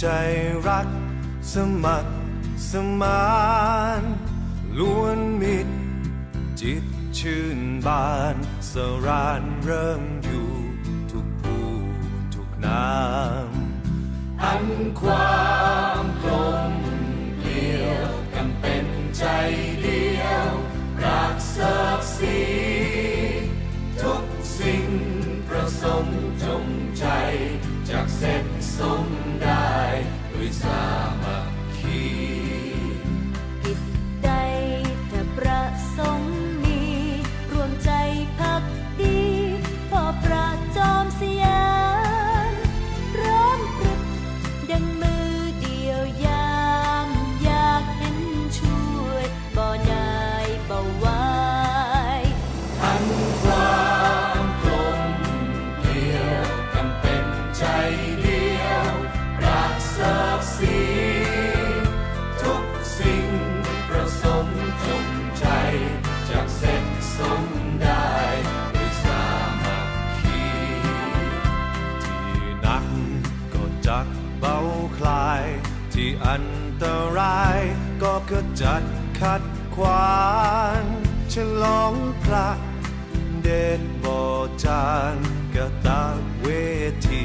ใจรัก สมัครสมานล้วนมิตร จิตชื่นบานสรานเริ่มอยู่ทุกผู้ทุกนามอันความกลมเกลียวกันเป็นใจ อันตราย ก็ขจัดขัดขวางฉลองพระเดชบอจานกะตาเวที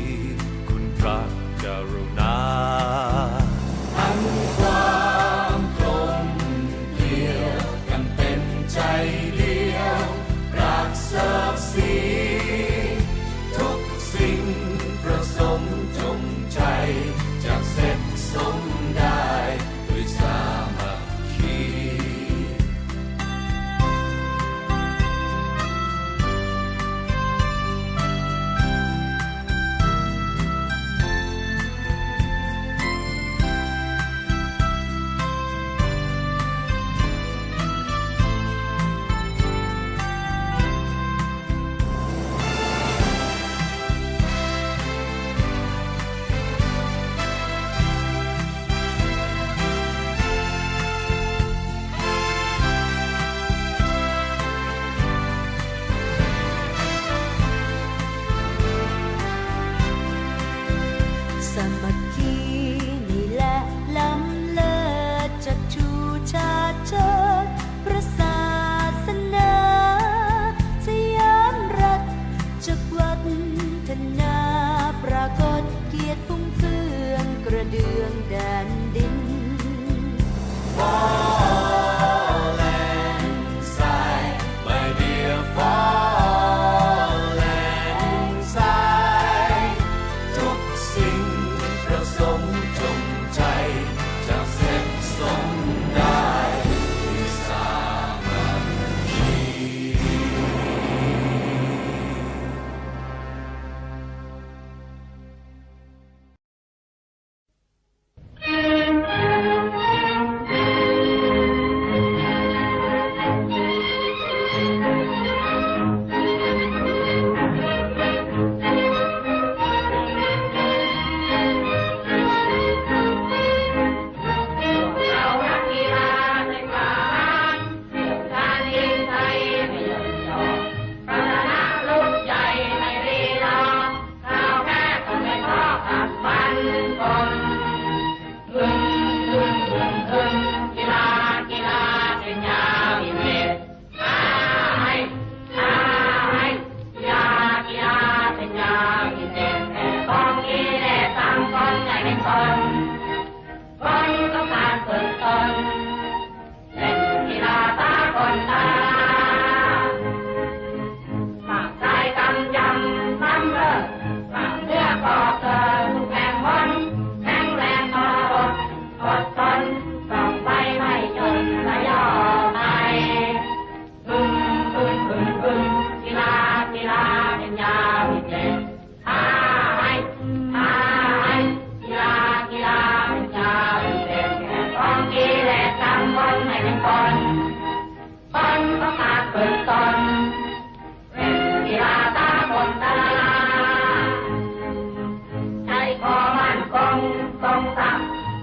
สัก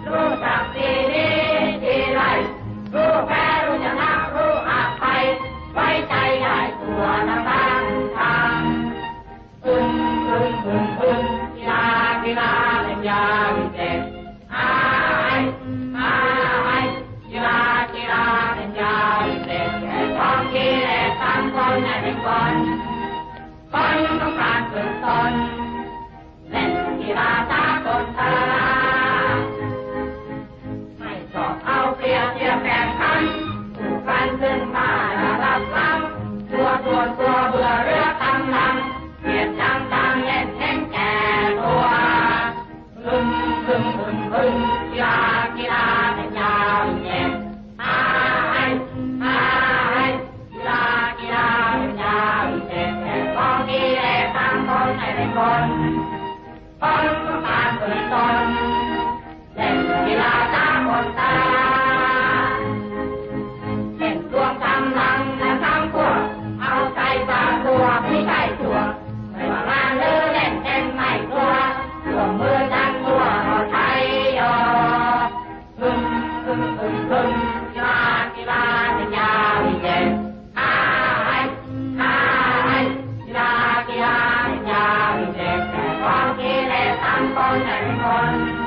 รู้จักดีดีดีไรรู้แพ้รู้ชนะรู้อาภัไว้ใจได้ตัวละบางทางปึ้งปึ้งปึ้งปึ้งกีฬาก I'm not Black. ค